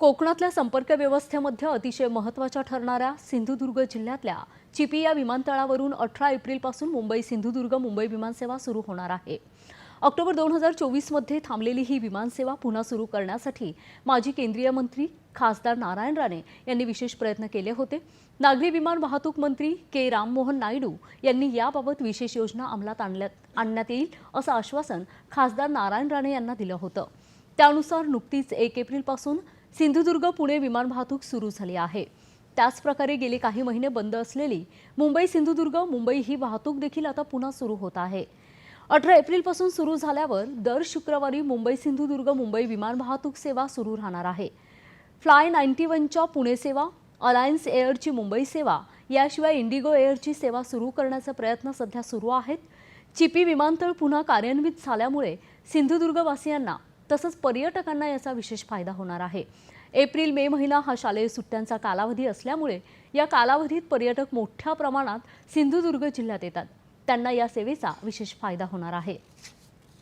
कोकणातल्या संपर्क व्यवस्थेमध्ये अतिशय महत्त्वाच्या ठरणाऱ्या सिंधुदुर्ग जिल्ह्यातल्या चिपी या विमानतळावरून अठरा एप्रिलपासून मुंबई सिंधुदुर्ग मुंबई विमानसेवा सुरू होणार आहे. ऑक्टोबर दोन हजार चोवीसमध्ये थांबलेली ही विमानसेवा पुन्हा सुरू करण्यासाठी माजी केंद्रीय मंत्री खासदार नारायण राणे यांनी विशेष प्रयत्न केले होते. नागरी विमान वाहतूक मंत्री के राममोहन नायडू यांनी याबाबत विशेष योजना अंमलात आणण्यात आणण्यात येईल असं आश्वासन खासदार नारायण राणे यांना दिलं होतं. त्यानुसार नुकतीच एक एप्रिलपासून सिंधुदुर्ग पुणे विमान वाहतूक सुरू झाली आहे. त्याचप्रकारे गेले काही महिने बंद असलेली मुंबई सिंधुदुर्ग मुंबई ही वाहतूक देखील आता पुन्हा सुरू होत आहे. अठरा एप्रिलपासून सुरू झाल्यावर दर शुक्रवारी मुंबई सिंधुदुर्ग मुंबई विमान वाहतूक सेवा सुरू राहणार आहे. फ्लाय नाईन्टी वनच्या पुणे सेवा अलायन्स एअरची मुंबई सेवा याशिवाय इंडिगो एअरची सेवा सुरू करण्याचे प्रयत्न सध्या सुरू आहेत. चिपी विमानतळ पुन्हा कार्यान्वित झाल्यामुळे सिंधुदुर्गवासियांना तसंच पर्यटकांना याचा विशेष फायदा होणार आहे. एप्रिल मे महिना हा शालेय सुट्ट्यांचा कालावधी असल्यामुळे या कालावधीत पर्यटक मोठ्या प्रमाणात सिंधुदुर्ग जिल्ह्यात येतात. त्यांना या सेवेचा विशेष फायदा होणार आहे.